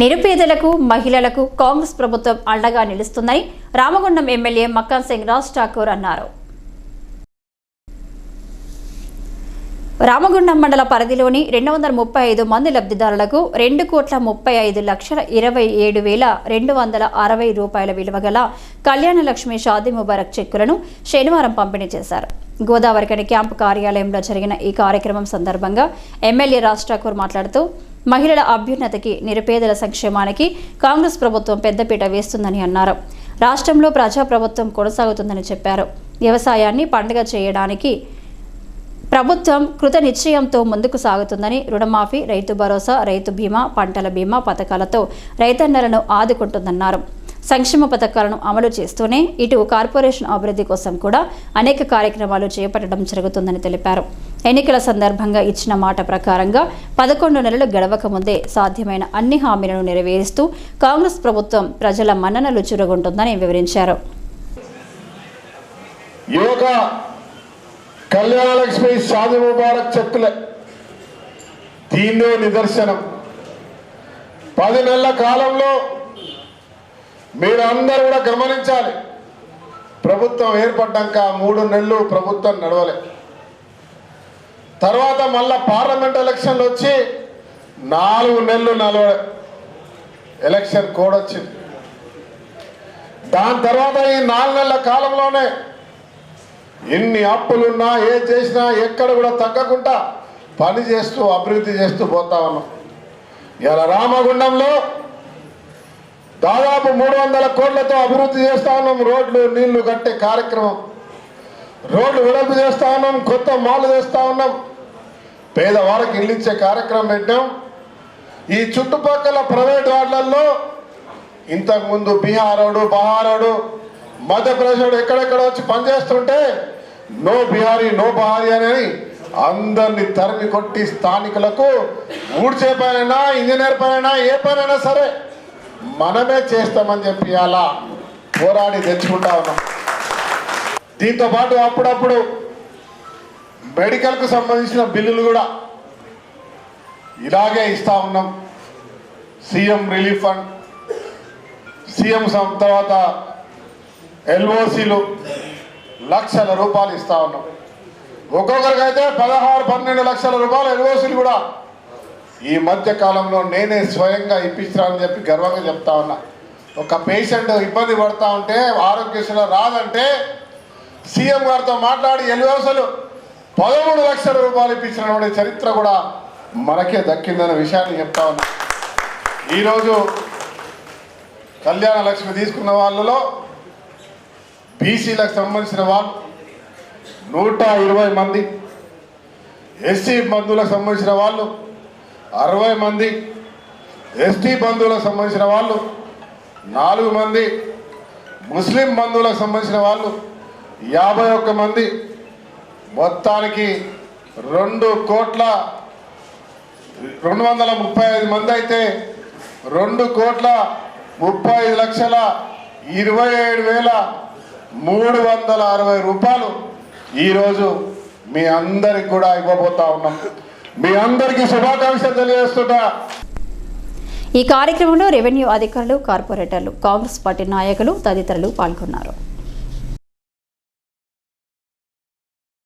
నిరుపేదలకు మహిళలకు కాంగ్రెస్ ప్రభుత్వం అండగా నిలుస్తుందని రామగుండం ఎమ్మెల్యే మక్కన్ సింగ్ రాజ్ ఠాకూర్ అన్నారు. రామగుండం మండల పరిధిలోని రెండు వందల ముప్పై ఐదు మంది లబ్ధిదారులకు రెండు కోట్ల ముప్పై ఐదు లక్షల ఇరవై ఏడు వేల రెండు వందల అరవై రూపాయల విలువ గల కళ్యాణ లక్ష్మి షాదీ ముబారక్ చెక్కులను శనివారం పంపిణీ చేశారు. గోదావరికని క్యాంపు కార్యాలయంలో జరిగిన ఈ కార్యక్రమం సందర్భంగా ఎమ్మెల్యే రాజ్ ఠాకూర్ మాట్లాడుతూ మహిళల అభ్యున్నతికి నిరుపేదల సంక్షేమానికి కాంగ్రెస్ ప్రభుత్వం పెద్దపీట వేస్తుందని అన్నారు. రాష్ట్రంలో ప్రజాప్రభుత్వం కొనసాగుతుందని చెప్పారు. వ్యవసాయాన్ని పండుగ చేయడానికి ప్రభుత్వం కృత నిశ్చయంతో ముందుకు సాగుతుందని రుణమాఫీ రైతు భరోసా రైతు బీమా పంటల బీమా పథకాలతో రైతన్నలను ఆదుకుంటుందన్నారు. సంక్షేమ పథకాలను అమలు చేస్తూనే ఇటు కార్పొరేషన్ అభివృద్ధి కోసం కూడా అనేక కార్యక్రమాలు చేపట్టడం జరుగుతుందని తెలిపారు. ఎన్నికల సందర్భంగా ఇచ్చిన మాట ప్రకారంగా పదకొండు నెలలు గడవక ముందే సాధ్యమైన అన్ని హామీలను నెరవేరుస్తూ కాంగ్రెస్ ప్రభుత్వం ప్రజల మన్ననలు చురుగుంటుందని వివరించారు. షాది ముబారక్ చెక్కులే. దీన్నే నిదర్శనం. పది నెలల కాలంలో మీరు అందరూ కూడా గమనించాలి. ప్రభుత్వం ఏర్పడ్డాక మూడు నెలలు ప్రభుత్వం నడవలే. తర్వాత మళ్ళా పార్లమెంట్ ఎలక్షన్లు వచ్చి నాలుగు నెలలు నడవలే. ఎలక్షన్ కోడ్ వచ్చింది. దాని తర్వాత ఈ నాలుగు నెలల కాలంలోనే ఎన్ని అప్పులున్నా ఏ చేసినా ఎక్కడ కూడా తగ్గకుండా పని చేస్తూ అభివృద్ధి చేస్తూ పోతా ఉన్నాం. ఇలా రామగుండంలో దాదాపు మూడు వందల కోట్లతో అభివృద్ధి చేస్తా ఉన్నాం. రోడ్లు నీళ్ళు కట్టే కార్యక్రమం. రోడ్లు వెడల్పు చేస్తా ఉన్నాం. కొత్త మాలు చేస్తా ఉన్నాం. పేదవారికి ఇల్లు ఇచ్చే కార్యక్రమం పెట్టాం. ఈ చుట్టుపక్కల ప్రైవేట్ వార్డులలో ఇంతకుముందు బీహారోడు బహారోడు మధ్యప్రదేశ్ ఎక్కడెక్కడ వచ్చి పనిచేస్తుంటే నో బిహారీ నో బహారీ అని అందరిని తరిమి కొట్టి స్థానికులకు ఊడ్చే పనైనా ఇంజనీర్ పనైనా ఏ పనైనా సరే మనమే చేస్తామని చెప్పి అలా పోరాడి తెచ్చుకుంటా ఉన్నాం. దీంతో పాటు అప్పుడప్పుడు మెడికల్కు సంబంధించిన బిల్లులు కూడా ఇలాగే ఇస్తా ఉన్నాం. సీఎం రిలీఫ్ ఫండ్ సీఎం తర్వాత ఎల్ఓసీలు లక్షల రూపాయలు ఇస్తా ఉన్నాం. ఒక్కొక్కరికైతే పదహారు పన్నెండు లక్షల రూపాయలు ఎల్ఓసీలు కూడా ఈ మధ్య కాలంలో నేనే స్వయంగా ఇప్పించానని చెప్పి గర్వంగా చెప్తా ఉన్నా. ఒక పేషెంట్ ఇబ్బంది పడతా ఉంటే ఆరోగ్యశ్రీలో రాదంటే సీఎం గారితో మాట్లాడి ఎల్ఓసీలు పదమూడు లక్షల రూపాయలు ఇప్పించిన చరిత్ర కూడా మనకే దక్కిందన్న విషయాన్ని చెప్తా ఉన్నా. ఈరోజు కళ్యాణ లక్ష్మి తీసుకున్న వాళ్ళలో బీసీలకు సంబంధించిన వాళ్ళు నూట ఇరవై మంది ఎస్సీ బంధువులకు సంబంధించిన వాళ్ళు అరవై మంది ఎస్టీ బంధువులకు సంబంధించిన వాళ్ళు నాలుగు మంది ముస్లిం బంధువులకు సంబంధించిన వాళ్ళు యాభై ఒక్క మంది మొత్తానికి రెండు కోట్ల రెండు వందల ముప్పై ఐదు మంది అయితే రెండు కోట్ల ముప్పై ఐదు లక్షల ఇరవై ఏడు వేల మూడు వందల అరవై రూపాయలు ఈరోజు మీ అందరికి కూడా ఇవ్వబోతా ఉన్నాం. మీ అందరికీ శుభాకాంక్షలు తెలియజేస్తున్నా. ఈ కార్యక్రమంలో రెవెన్యూ అధికారులు కార్పొరేటర్లు కాంగ్రెస్ పార్టీ నాయకులు తదితరులు పాల్గొన్నారు.